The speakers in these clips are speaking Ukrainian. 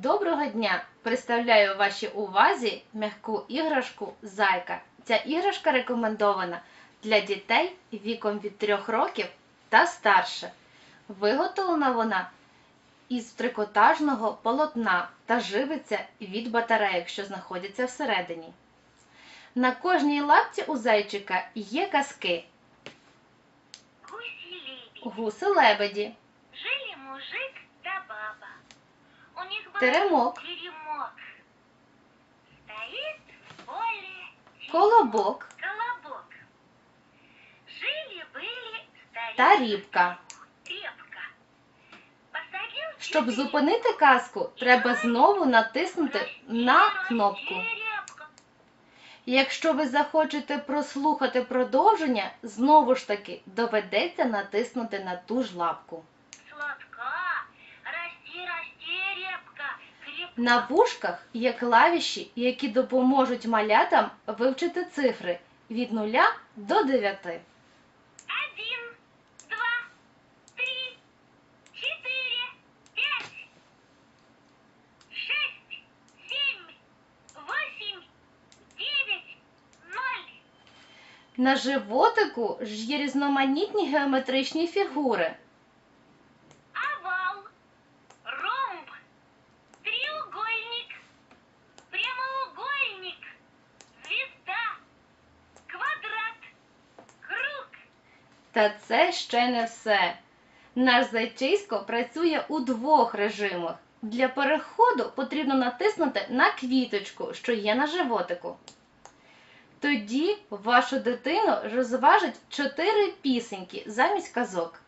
Доброго дня! Представляю вашій увазі м'яку іграшку Зайка. Ця іграшка рекомендована для дітей віком від 3 років та старше. Виготовлена вона із трикотажного полотна та живиться від батарейок, що знаходяться всередині. На кожній лапці у зайчика є казки, Гуси-лебеди. гуси-лебеді, Жили мужик Теремок. теремок. Стоит в поле колобок колобок. Жили-были та рібка. Посадил Щоб четыре зупинити казку, треба знову натиснути на кнопку. Якщо ви захочете прослухати продовження, знову ж таки доведеться натиснути на ту ж лапку. На вушках є клавіші, які допоможуть малятам вивчити цифри від 0 до 9. Один, два, три, четыре, пять, шесть, семь, восемь, девять, ноль. На животику ж є різноманітні геометричні фігури. Та це ще не все. Наш зайчисько працює у двох режимах. Для переходу потрібно натиснути на квіточку, що є на животику. Тоді вашу дитину розважить чотири пісеньки замість казок.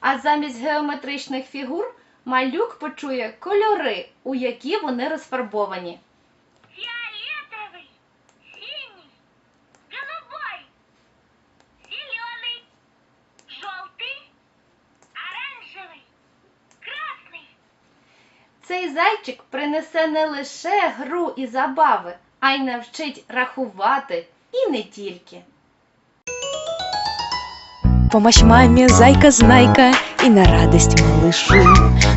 А замість геометричних фігур малюк почує кольори, у які вони розфарбовані. Фиолетовый, синий, голубой, зеленый, желтый, оранжевый, красный. Цей зайчик принесе не лише гру і забави, а й навчить рахувати і не тільки. Помощь маме, зайка-знайка, и на радость малышу.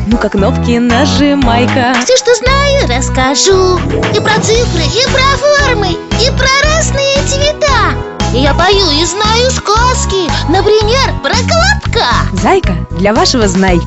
Ну-ка кнопки нажимай-ка. Все, что знаю, расскажу И про цифры, и про формы, и про разные цвета Я пою и знаю сказки Например, про колобка Зайка для вашего знай.